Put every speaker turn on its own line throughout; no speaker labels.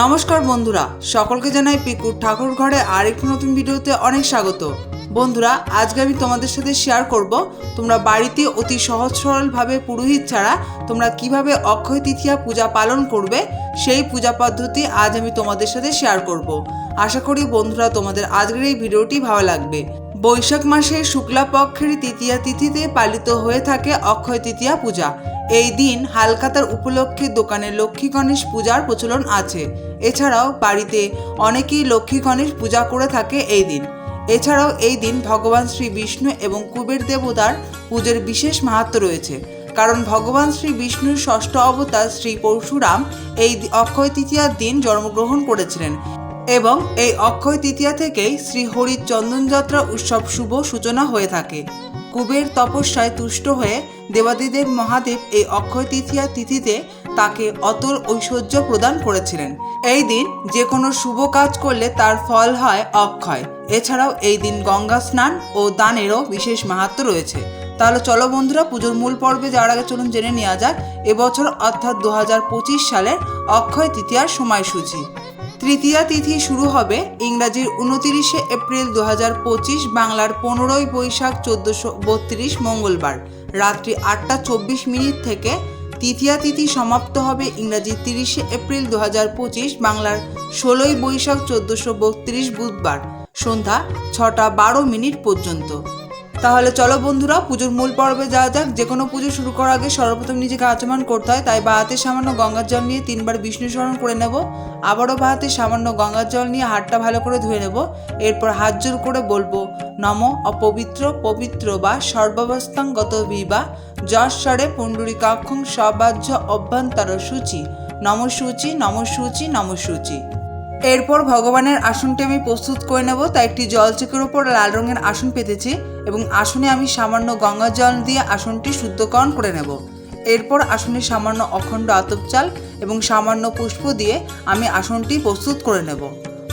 নমস্কার বন্ধুরা, সকলকে জানাই পিকুর ঠাকুর ঘরে আরেকটি নতুন ভিডিওতে অনেক স্বাগত। বন্ধুরা, আজকে আমি তোমাদের সাথে শেয়ার করব, তোমরা বাড়িতে অতি সহজ সরলভাবে পুরোহিত ছাড়া তোমরা কীভাবে অক্ষয় তৃতীয়া পূজা পালন করবে, সেই পূজা পদ্ধতি আজ আমি তোমাদের সাথে শেয়ার করব। আশা করি বন্ধুরা, তোমাদের আজকের এই ভিডিওটি ভালো লাগবে। বৈশাখ মাসের শুক্লা পক্ষের তৃতীয়া তিথিতে পালিত হয়ে থাকে অক্ষয় তৃতীয়া পূজা। এই দিন হালকাতার উপলক্ষে দোকানে লক্ষ্মী গণেশ পূজার প্রচলন আছে। এছাড়াও বাড়িতে অনেকেই লক্ষ্মী গণেশ পূজা করে থাকে এই দিন। এছাড়াও এই দিন ভগবান শ্রী বিষ্ণু এবং কুবের দেবতার পুজোর বিশেষ মাহাত্ম রয়েছে। কারণ ভগবান শ্রী বিষ্ণুর ষষ্ঠ অবতার শ্রী পরশুরাম এই অক্ষয় তৃতীয়ার দিন জন্মগ্রহণ করেছিলেন। এবং এই অক্ষয় তৃতীয়া থেকেই শ্রী হরির চন্দনযাত্রা উৎসব শুভ সূচনা হয়ে থাকে। কুবের তপস্যায় তুষ্ট হয়ে দেবাদিদেব মহাদেব এই অক্ষয় তৃতীয়া তিথিতে তাকে অতল ঐশ্বর্য প্রদান করেছিলেন। এই দিন যে কোনো শুভ কাজ করলে তার ফল হয় অক্ষয়। এছাড়াও এই দিন গঙ্গা স্নান ও দানেরও বিশেষ মাহাত্ম রয়েছে। তাহলে চলো বন্ধুরা, পুজোর মূল পর্বে যাওয়ার আগে চলুন জেনে নেওয়া যাক, এবছর অর্থাৎ দু হাজার পঁচিশ সালের অক্ষয় তৃতীয়ার সময়সূচি। তৃতীয়া তিথি শুরু হবে ইংরাজির উনতিরিশে এপ্রিল দু হাজার পঁচিশ বাংলার পনেরোই বৈশাখ চোদ্দোশো বত্রিশ মঙ্গলবার। রাত্রি আটটা চব্বিশ মিনিট থেকে তৃতীয়া তিথি সমাপ্ত হবে ইংরাজি তিরিশে এপ্রিল দু হাজার পঁচিশ বাংলার ষোলোই বৈশাখ চোদ্দোশো বত্রিশ বুধবার। সন্ধ্যা ছটা বারো মিনিট পর্যন্ত। তাহলে চলো বন্ধুরা, পুজোর মূল পর্বে যাওয়া যাক। যে কোনো পুজো শুরু করার আগে সর্বপ্রথম নিজেকে আচমন করতে হয়, তাই বা হাতে সামান্য গঙ্গার জল নিয়ে তিনবার বিষ্ণু স্মরণ করে নেব। আবারও বা হাতে সামান্য গঙ্গার জল নিয়ে হাতটা ভালো করে ধুয়ে নেব। এরপর হাত জোর করে বলব, নম অপবিত্র পবিত্র বা সর্বাবস্থাঙ্গত বিবা যশ্বরে পুণ্ডরিকাক্ষং সবাহ্য অভ্যন্তর সূচি। নম সূচি নম সূচি নম সূচি। এরপর ভগবানের আসনটি আমি প্রস্তুত করে নেব, তাই একটি জলচকের ওপর লাল রঙের আসন পেতেছি এবং আসনে আমি সামান্য গঙ্গা জল দিয়ে আসনটি শুদ্ধকরণ করে নেব। এরপর আসনে সামান্য অখণ্ড আতপ চাল এবং সামান্য পুষ্প দিয়ে আমি আসনটি প্রস্তুত করে নেব।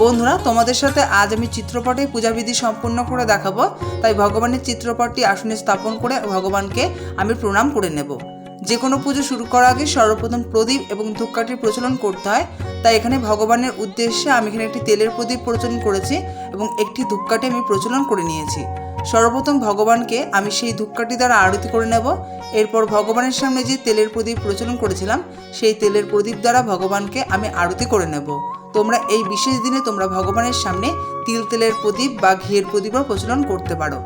বন্ধুরা, তোমাদের সাথে আজ আমি চিত্রপটে পূজাবিধি সম্পূর্ণ করে দেখাবো, তাই ভগবানের চিত্রপটটি আসনে স্থাপন করে ভগবানকে আমি প্রণাম করে নেব। যে কোনো পুজো শুরু করার আগে সর্বপ্রথম প্রদীপ এবং ধূপকাঠির প্রচলন করতে হয়। তাই এখানে ভগবানের উদ্দেশ্যে আমি এখানে একটি তেলের প্রদীপ প্রচলন করেছি এবং একটি ধূপকাঠি আমি প্রচলন করে নিয়েছি। সর্বপ্রথম ভগবানকে আমি সেই ধূপকাঠি দ্বারা আরতি করে নেব। এরপর ভগবানের সামনে যে তেলের প্রদীপ প্রচলন করেছিলাম, সেই তেলের প্রদীপ দ্বারা ভগবানকে আমি আরতি করে নেব। তোমরা এই বিশেষ দিনে তোমরা ভগবানের সামনে তিল তেলের প্রদীপ বা ঘিয়ের প্রদীপও প্রচলন করতে পারো।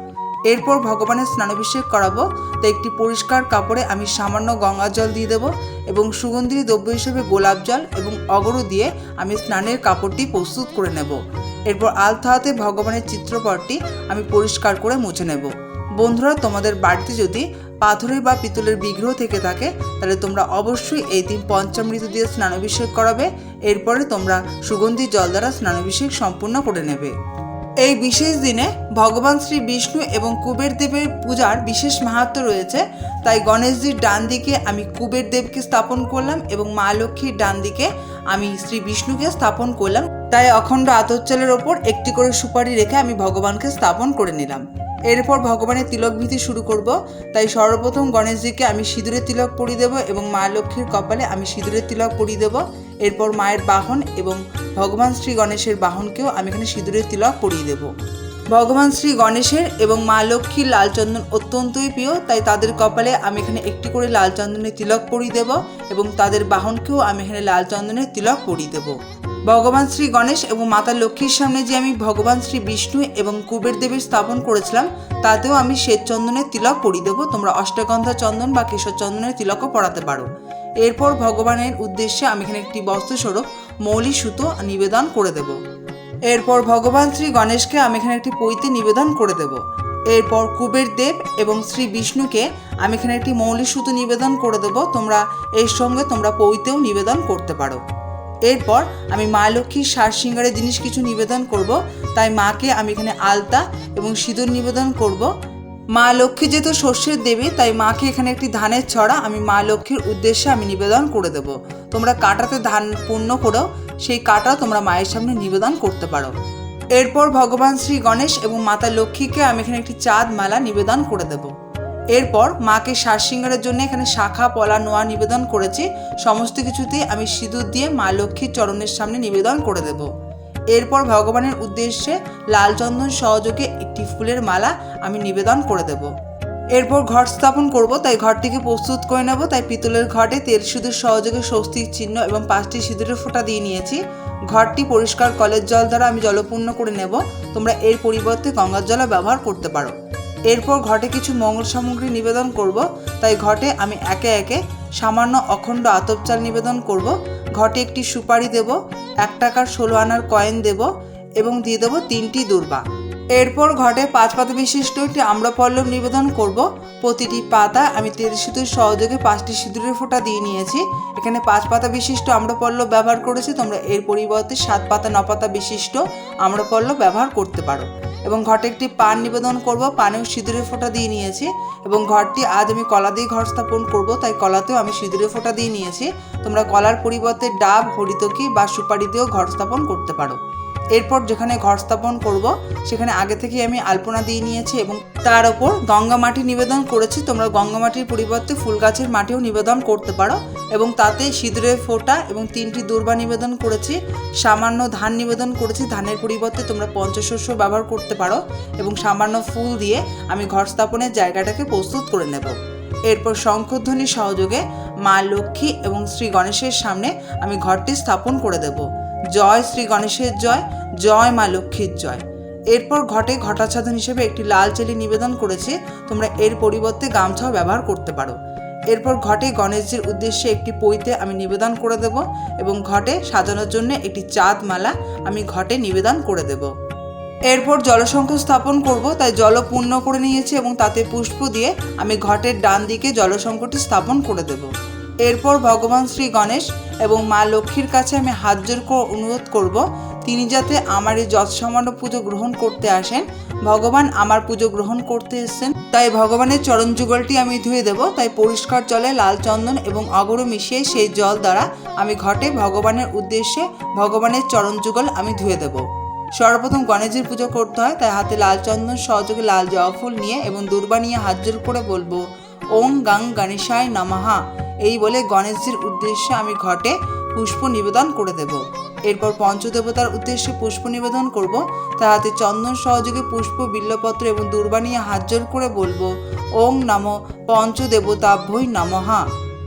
এরপর ভগবানের স্নানাভিষেক করাবো তাই একটি পরিষ্কার কাপড়ে আমি সামান্য গঙ্গা জল দিয়ে দেবো এবং সুগন্ধি দ্রব্য হিসেবে গোলাপ জল এবং অগরু দিয়ে আমি স্নানের কাপড়টি প্রস্তুত করে নেব। এরপর আলতা হাতে ভগবানের চিত্রপটটি আমি পরিষ্কার করে মুছে নেব। বন্ধুরা, তোমাদের বাড়িতে যদি পাথরের বা পিতলের বিগ্রহ থেকে থাকে, তাহলে তোমরা অবশ্যই এই দিন পঞ্চামৃত দিয়ে স্নানাভিষেক করাবে। এরপরে তোমরা সুগন্ধি জল দ্বারা স্নানাভিষেক সম্পূর্ণ করে নেবে। এই বিশেষ দিনে ভগবান শ্রী বিষ্ণু এবং কুবের দেবের পূজার বিশেষ মাহাত্ম রয়েছে। তাই গণেশজির ডান দিকে আমি কুবের দেবকে স্থাপন করলাম এবং মা লক্ষ্মীর ডান দিকে আমি শ্রী বিষ্ণুকে স্থাপন করলাম। তাই অখণ্ড আতচ্চালের ওপর একটি করে সুপারি রেখে আমি ভগবানকে স্থাপন করে নিলাম। এরপর ভগবানের তিলক ভীতি শুরু করব। তাই সর্বপ্রথম গণেশজিকে আমি সিঁদুরের তিলক পরিয়ে দেবো এবং মা লক্ষ্মীর কপালে আমি সিঁদুরের তিলক পরিয়ে দেবো। এরপর মায়ের বাহন এবং ভগবান শ্রী গণেশের বাহনকেও আমি এখানে সিঁদুরের তিলক পরিয়ে দেব। ভগবান শ্রী গণেশের এবং মা লক্ষ্মীর লাল চন্দন অত্যন্তই প্রিয়, তাই তাদের কপালে আমি এখানে একটি করে লাল চন্দনের তিলক পরিয়ে দেব এবং তাদের বাহনকেও আমি এখানে লাল চন্দনের তিলক পরিয়ে দেব। ভগবান শ্রী গণেশ এবং মাতা লক্ষ্মীর সামনে যে আমি ভগবান শ্রী বিষ্ণু এবং কুবের দেবের স্থাপন করেছিলাম, তাতেও আমি শ্বেত চন্দনের তিলক পরিয়ে দেবো। তোমরা অষ্টগন্ধা চন্দন বা কেশর চন্দনের তিলকও পড়াতে পারো। এরপর ভগবানের উদ্দেশ্যে আমি এখানে একটি বস্ত্রস্বরূপ, মৌলি সুতো নিবেদন করে দেবো। এরপর ভগবান শ্রী গণেশকে আমি এখানে একটি পৈতে নিবেদন করে দেব। এরপর কুবের দেব এবং শ্রী বিষ্ণুকে আমি এখানে একটি মৌলিক সুতো নিবেদন করে দেব। তোমরা এর সঙ্গে তোমরা পৈতেও নিবেদন করতে পারো। এরপর আমি মা লক্ষ্মীর সার সিঙ্গারের জিনিস কিছু নিবেদন করব। তাই মাকে আমি এখানে আলতা এবং সিঁদুর নিবেদন করব। মা লক্ষ্মী যেহেতু শস্যের দেবী, তাই মাকে এখানে একটি ধানের ছড়া আমি মা লক্ষ্মীর উদ্দেশ্যে আমি নিবেদন করে দেব। তোমরা কাটাতে ধান পূর্ণ করো, সেই কাটা তোমরা মায়ের সামনে নিবেদন করতে পারো। এরপর ভগবান শ্রী গণেশ এবং মাতা লক্ষ্মীকে আমি এখানে একটি চাঁদ মালা নিবেদন করে দেব। এরপর মাকে সার সিঙ্গারের জন্য এখানে শাখা, পলা, নোয়া নিবেদন করেছি। সমস্ত কিছুতেই আমি সিঁদুর দিয়ে মা লক্ষ্মীর চরণের সামনে নিবেদন করে দেব। এরপর ভগবানের উদ্দেশ্যে লাল চন্দন সহযোগে একটি ফুলের মালা আমি নিবেদন করে দেব। এরপর ঘট স্থাপন করব, তাই ঘরটিকে প্রস্তুত করে নেব, তাই পিতলের ঘটে তেল সিঁদুর সহযোগে স্বস্তিক চিহ্ন এবং পাঁচটি সিঁদুরের ফোঁটা দিয়ে নিয়েছি। ঘরটি পরিষ্কার, কলের জল দ্বারা আমি জলপূর্ণ করে নেব। তোমরা এর পরিবর্তে গঙ্গার জলও ব্যবহার করতে পারো। এরপর ঘটে কিছু মঙ্গল সামগ্রী নিবেদন করব। তাই ঘটে আমি একে একে সামান্য অখণ্ড আতপ চাল নিবেদন করব। ঘটে একটি সুপারি দেব, এক টাকার ষোলো আনার কয়েন দেব এবং দিয়ে দেবো তিনটি দুর্বা। এরপর ঘটে পাঁচ পাতা বিশিষ্ট একটি আম্রপল্লব নিবেদন করব। প্রতিটি পাতা আমি তেল সিঁদুর সহযোগে পাঁচটি সিঁদুরের ফোঁটা দিয়ে নিয়েছি। এখানে পাঁচ পাতা বিশিষ্ট আম্রপল্লব ব্যবহার করেছি। তোমরা এর পরিবর্তে সাত পাতা, ন পাতা বিশিষ্ট আম্রপল্লব ব্যবহার করতে পারো। এবং ঘটে একটি পান নিবেদন করব। পানেও সিঁদুরের ফোঁটা দিয়ে নিয়েছি। এবং ঘরটি আজ আমি কলা দিয়ে ঘর স্থাপন করব। তাই কলাতেও আমি সিঁদুরের ফোঁটা দিয়ে নিয়েছি। তোমরা কলার পরিবর্তে ডাব, হরিতকি বা সুপারি দিয়েও ঘর স্থাপন করতে পারো। এরপর যেখানে ঘর স্থাপন করব, সেখানে আগে থেকে আমি আলপনা দিয়ে নিয়েছি এবং তার ওপর গঙ্গা মাটি নিবেদন করেছি। তোমরা গঙ্গা মাটির পরিবর্তে ফুল গাছের মাটিও নিবেদন করতে পারো এবং তাতে সিঁদুরের ফোঁটা এবং তিনটি দুর্বা নিবেদন করেছি। সামান্য ধান নিবেদন করেছি। ধানের পরিবর্তে তোমরা পঞ্চশস্য ব্যবহার করতে পারো এবং সামান্য ফুল দিয়ে আমি ঘর স্থাপনের জায়গাটাকে প্রস্তুত করে নেব। এরপর শঙ্খধ্বনি সহযোগে মা লক্ষ্মী এবং শ্রী গণেশের সামনে আমি ঘরটি স্থাপন করে দেব। জয় শ্রী গণেশের জয় জয় মা লক্ষ্মীর জয়। এরপর ঘটে ঘটাচ্ছাদন হিসেবে একটি লাল চেলি নিবেদন করেছি, তোমরা এর পরিবর্তে গামছাও ব্যবহার করতে পারো। এরপর ঘটে গণেশজির উদ্দেশ্যে একটি পইতে আমি নিবেদন করে দেব এবং ঘটে সাজানোর জন্য একটি চাঁদ মালা আমি ঘটে নিবেদন করে দেব। এরপর জলসংখ্য স্থাপন করব, তাই জল পূর্ণ করে নিয়েছি এবং তাতে পুষ্প দিয়ে আমি ঘটের ডান দিকে জলসংখ্যটি স্থাপন করে দেব। এরপর ভগবান শ্রী গণেশ এবং মা লক্ষ্মীর কাছে আমি হাত জোর অনুরোধ করব, তিনি যাতে আমার এই যৎসামান্য পুজো গ্রহণ করতে আসেন। ভগবান আমার পুজো গ্রহণ করতে এসেছেন, তাই ভগবানের চরণ যুগলটি আমি ধুয়ে দেব, তাই পরিষ্কার জলে লাল চন্দন এবং অগরু মিশিয়ে সেই জল দ্বারা আমি ঘটে ভগবানের উদ্দেশ্যে ভগবানের চরণ যুগল আমি ধুয়ে দেবো। সর্বপ্রথম গণেশের পুজো করতে হয়, তাই হাতে লাল চন্দন, সহযোগে লাল জবা ফুল নিয়ে এবং দুর্বা নিয়ে হাত জোর করে বলব ওং গাং গণেশায় নমহা এই বলে গণেশজির উদ্দেশ্যে আমি ঘটে পুষ্প নিবেদন করে দেব। এরপর পঞ্চদেবতার উদ্দেশ্যে পুষ্প নিবেদন করব। তার হাতে চন্দন সহযোগে পুষ্প, বিল্লপত্র এবং দুর্বা নিয়ে হাত জোর করে বলব ওং নম পঞ্চদেবতাভ্যই নমহা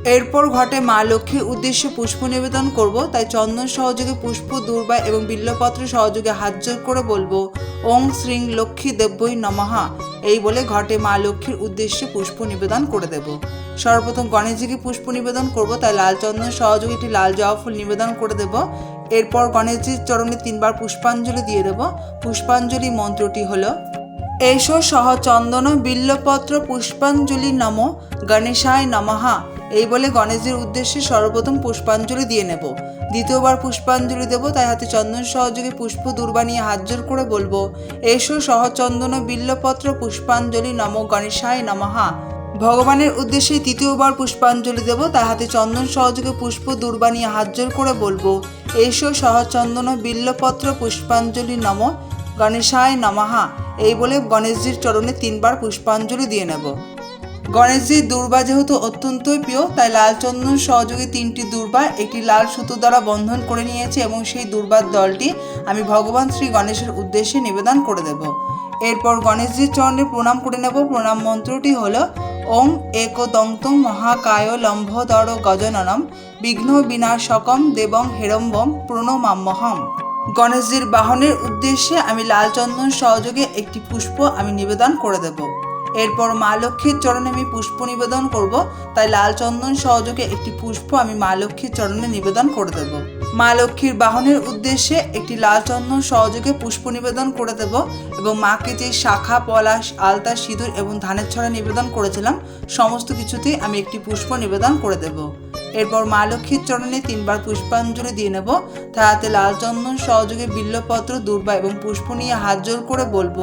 এরপর ঘটে মা লক্ষ্মীর উদ্দেশ্যে পুষ্প নিবেদন করব। তাই চন্দন সহযোগে পুষ্প, দুর্বা এবং বিল্লপত্র সহযোগে হাত জোর করে বলব ওং শ্রীং লক্ষ্মী দেব্যই নমহা এই বলে ঘটে মা লক্ষ্মীর উদ্দেশ্যে পুষ্প নিবেদন করে দেব। সর্বপ্রথম গণেশজিকে পুষ্প নিবেদন করব, তাই লাল চন্দন সহযোগে একটি লাল জবা ফুল নিবেদন করে দেব। এরপর গণেশজির চরণে তিনবার পুষ্পাঞ্জলি দিয়ে দেব। পুষ্পাঞ্জলি মন্ত্রটি হলো, এসো সহ চন্দন বিল্লপত্র পুষ্পাঞ্জলি নম গণেশায় নমহা এই বলে গণেশজির উদ্দেশ্যে সর্বপ্রথম পুষ্পাঞ্জলি দিয়ে নেব। দ্বিতীয়বার পুষ্পাঞ্জলি দেব, তাই হাতে চন্দন সহযোগে পুষ্প দুর্বা নিয়ে হাত জোর করে বলব, এসো সহ চন্দন বিল্লপত্র পুষ্পাঞ্জলি নম গণেশায় নমহা ভগবানের উদ্দেশ্যে তৃতীয়বার পুষ্পাঞ্জলি দেব তার হাতে চন্দন সহযোগে পুষ্প দুর্বা নিয়ে হাত জোর করে বলব, এসো সহ চন্দন বিল্লপত্র পুষ্পাঞ্জলি নম গণেশায় নমহা এই বলে গণেশজির চরণে তিনবার পুষ্পাঞ্জলি দিয়ে নেব। গণেশজির দুর্বা যেহেতু অত্যন্তই প্রিয়, তাই লাল চন্দন সহযোগে তিনটি দুর্বা একটি লাল সুতো দ্বারা বন্ধন করে নিয়েছে এবং সেই দুর্বার দলটি আমি ভগবান শ্রী গণেশের উদ্দেশ্যে নিবেদন করে দেব। এরপর গণেশজির চরণে প্রণাম করে নেব। প্রণাম মন্ত্রটি হলো, ওং একদন্তং মহাকায় লম্ভদর গজননম বিঘ্ন বিনাশকম দেবং হেরম্বম প্রণমাম্যহম গণেশজির বাহনের উদ্দেশ্যে আমি লাল চন্দন সহযোগে একটি পুষ্প আমি নিবেদন করে দেব। এরপর মা লক্ষ্মীর চরণে আমি পুষ্প নিবেদন করব, তাই লাল চন্দন সহযোগে একটি পুষ্প আমি মা লক্ষ্মীর চরণে নিবেদন করে দেব। মা লক্ষ্মীর বাহনের উদ্দেশ্যে একটি লাল চন্দন সহযোগে পুষ্প নিবেদন করে দেব এবং মাকে যে শাখা, পলাশ, আলতা, সিঁদুর এবং ধানের ছড়া নিবেদন করেছিলাম, সমস্ত কিছুতেই আমি একটি পুষ্প নিবেদন করে দেব। এরপর মা লক্ষ্মীর চরণে তিনবার পুষ্পাঞ্জলি দিয়ে নেব তার হাতে লাল চন্দন সহযোগে বিল্লপত্র, দুর্বা এবং পুষ্প নিয়ে হাত জোর করে বলব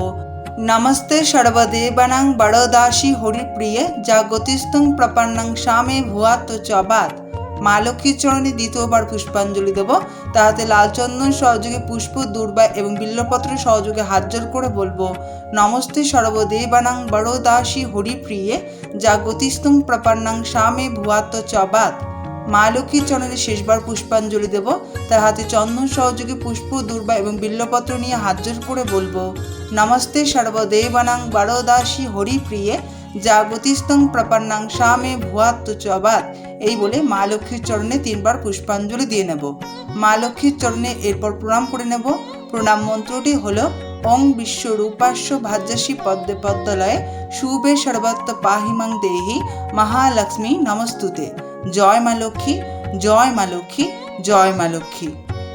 নমস্তে সর্বদেবানাং বড়দাসী হরিপ্রিয়ে জাগতিস্তং প্রপন্নং স্বামে ভুয়াত চবাত মা লক্ষ্মীর চরণে দ্বিতীয়বার পুষ্পাঞ্জলি দেব তাহাতে লাল চন্দন সহযোগে পুষ্প দুর্বা এবং বিল্লপত্র সহযোগে হাত জোর করে বলব নমস্তে সর্বদেবানাং বড়দাসী হরিপ্রিয়ে জাগতিস্তং প্রপন্নাং স্বামে ভুয়াত্ম চবাত মা লক্ষ্মীর চরণে শেষবার পুষ্পাঞ্জলি দেব। তার হাতে চন্দন সহযোগী পুষ্প, দুর্বা এবং বিল্লপত্র নিয়ে হাত জোর করে বলব, নমস্তে সর্বদেবানাং বড়দাসী হরিপ্রিয়ে জাগতিস্তং প্রপন্নাং স্বামে ভুয়াত্ম চবাত এই বলে মা লক্ষ্মীর চরণে তিনবার পুষ্পাঞ্জলি দিয়ে নেব। মা লক্ষ্মীর চরণে এরপর প্রণাম করে নেব। প্রণাম মন্ত্রটি হলো, ওং বিশ্বরূপাস্য ভাজ্যাসী পদ্মে পদ্মলয়ে, শুভে সর্বত্র পাহিমাং দেহি, মহালক্ষ্মী নমস্তুতে। জয় মা লক্ষ্মী, জয় মা লক্ষ্মী, জয় মা লক্ষ্মী।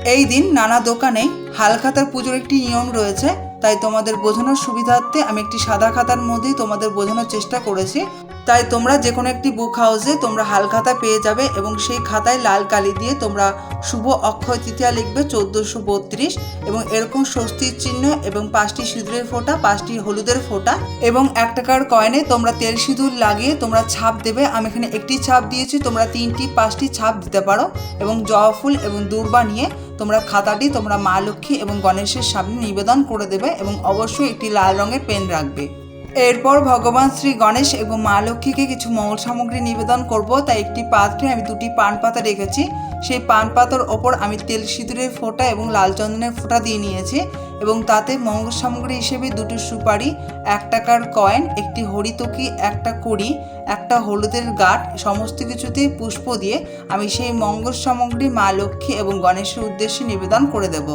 এই দিন নানা দোকানে হালখাতার পুজোর একটি নিয়ম রয়েছে, তাই তোমাদের বোঝানোর সুবিধার্থে আমি একটি সাদা খাতার মধ্যেই তোমাদের বোঝানোর চেষ্টা করেছি। তাই তোমরা যে কোনো একটি বুক হাউসে তোমরা হালখাতা পেয়ে যাবে এবং সেই খাতায় লাল কালি দিয়ে তোমরা শুভ অক্ষয় তৃতীয়া লিখবে চোদ্দোশো বত্রিশ এবং এরকম স্বস্তির চিহ্ন এবং পাঁচটি সিঁদুরের ফোঁটা, পাঁচটি হলুদের ফোঁটা এবং এক টাকার কয়েনে তোমরা তেল সিঁদুর লাগিয়ে তোমরা ছাপ দেবে। আমি এখানে একটি ছাপ দিয়েছি, তোমরা তিনটি, পাঁচটি ছাপ দিতে পারো এবং জবা ফুল এবং দূর্বা নিয়ে তোমরা খাতাটি তোমরা মা লক্ষ্মী এবং গণেশের সামনে নিবেদন করে দেবে এবং অবশ্যই একটি লাল রঙের পেন রাখবে। এরপর ভগবান শ্রী গণেশ এবং মা লক্ষ্মীকে কিছু মঙ্গল সামগ্রী নিবেদন করব, তাই একটি পাত্রে আমি দুটি পান পাতা রেখেছি। সেই পান পাতার ওপর আমি তেল সিঁদুরের ফোঁটা এবং লাল চন্দনের ফোঁটা দিয়ে নিয়েছি। এবং তাতে মঙ্গল সামগ্রী হিসেবে দুটো সুপারি, এক টাকার কয়েন, একটি হরিতকি, একটা কড়ি, একটা হলুদের গাঠ সমস্ত কিছুতেই পুষ্প দিয়ে আমি সেই মঙ্গল সামগ্রী মা লক্ষ্মী এবং গণেশের উদ্দেশ্যে নিবেদন করে দেব।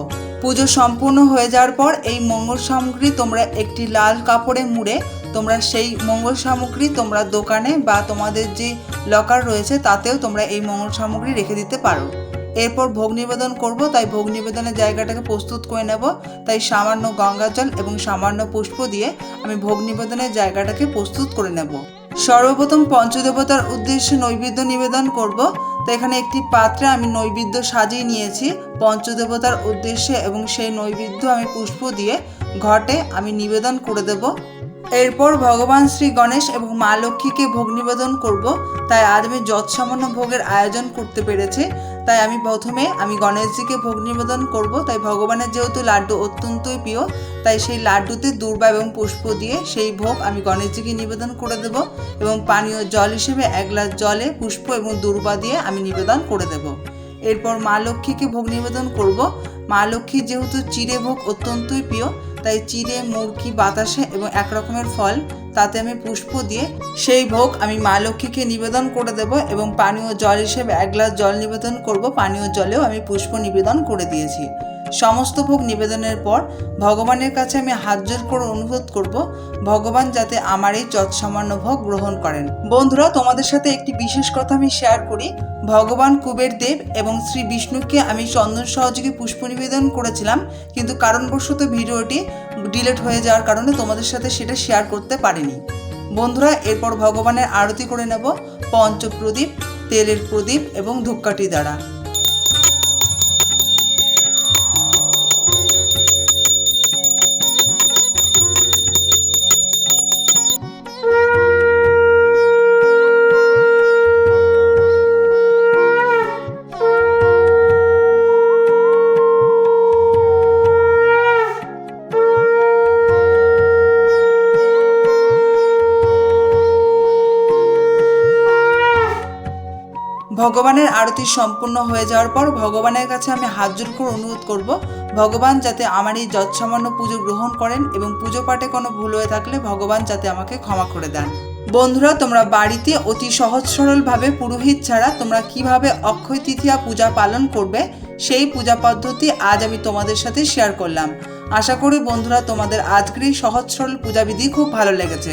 পুজো সম্পূর্ণ হয়ে যাওয়ার পর এই মঙ্গল সামগ্রী তোমরা একটি লাল কাপড়ে মুড়ে, তোমরা সেই মঙ্গল সামগ্রী তোমরা দোকানে বা তোমাদের যে লকার রয়েছে, তাতেও তোমরা এই মঙ্গল সামগ্রী রেখে দিতে পারো। এরপর ভোগ নিবেদন করব, তাই ভোগ নিবেদনের জায়গাটাকে প্রস্তুত করে নেব। তাই সামান্য গঙ্গা জল এবং সামান্য পুষ্প দিয়ে আমি ভোগ নিবেদনের জায়গাটাকে প্রস্তুত করে নেব। সর্বপ্রথম পঞ্চদেবতার উদ্দেশ্যে নৈবেদ্য নিবেদন করব। তো এখানে একটি পাত্রে আমি নৈবেদ্য সাজিয়ে নিয়েছি পঞ্চদেবতার উদ্দেশ্যে এবং সেই নৈবেদ্য আমি পুষ্প দিয়ে ঘটে আমি নিবেদন করে দেব। এরপর ভগবান শ্রী গণেশ এবং মা লক্ষ্মীকে ভোগ নিবেদন করব। তাই আজ আমি যৎসামান্য ভোগের আয়োজন করতে পেরেছি। তাই আমি প্রথমে আমি গণেশজিকে ভোগ নিবেদন করব। তাই ভগবানের যেহেতু লাড্ডু অত্যন্তই প্রিয়, তাই সেই লাড্ডুতে দুর্বা এবং পুষ্প দিয়ে সেই ভোগ আমি গণেশজিকে নিবেদন করে দেব এবং পানীয় জল হিসেবে এক গ্লাস জলে পুষ্প এবং দুর্বা দিয়ে আমি নিবেদন করে দেব। এরপর মা লক্ষ্মীকে ভোগ নিবেদন করব। মা লক্ষ্মীর যেহেতু চিড়ে ভোগ অত্যন্তই প্রিয়, তাই চিড়ে মুরকি বাতাসে এবং এক রকমের ফল তাতে আমি পুষ্প দিয়ে সেই ভোগ আমি মা লক্ষ্মীকে নিবেদন করে দেব এবং পানীয় জল হিসেবে এক গ্লাস জল নিবেদন করব। পানীয় জলেও আমি পুষ্প নিবেদন করে দিয়েছি। সমস্ত ভোগ নিবেদনের পর ভগবানের কাছে আমি হাত জোর করে অনুরোধ করব, ভগবান যাতে আমার এই যৎসামান্য ভোগ গ্রহণ করেন। বন্ধুরা, তোমাদের সাথে একটি বিশেষ কথা আমি শেয়ার করি। ভগবান কুবের দেব এবং শ্রী বিষ্ণুকে আমি চন্দন সহযোগে পুষ্প নিবেদন করেছিলাম, কিন্তু কারণবশত ভিডিওটি ডিলেট হয়ে যাওয়ার কারণে তোমাদের সাথে সেটা শেয়ার করতে পারিনি। বন্ধুরা, এরপর ভগবানের আরতি করে নেব। পঞ্চপ্রদীপ, তেলের প্রদীপ এবং ধূপকাঠি দ্বারা। আরতি সম্পূর্ণ হয়ে যাওয়ার পর ভগবানের কাছে আমি হাত জোর করে অনুরোধ করব, ভগবান যাতে আমার এই যৎসামান্য পুজো গ্রহণ করেন এবং পুজো পাঠে কোনো ভুল হয়ে থাকলে ভগবান যাতে আমাকে ক্ষমা করে দেন। বন্ধুরা, তোমরা বাড়িতে অতি সহজ সরলভাবে পুরোহিত ছাড়া তোমরা কীভাবে অক্ষয় তৃতীয়া পূজা পালন করবে, সেই পূজা পদ্ধতি আজ আমি তোমাদের সাথে শেয়ার করলাম। আশা করি বন্ধুরা, তোমাদের আজকের এই সহজ সরল পূজাবিধি খুব ভালো লেগেছে।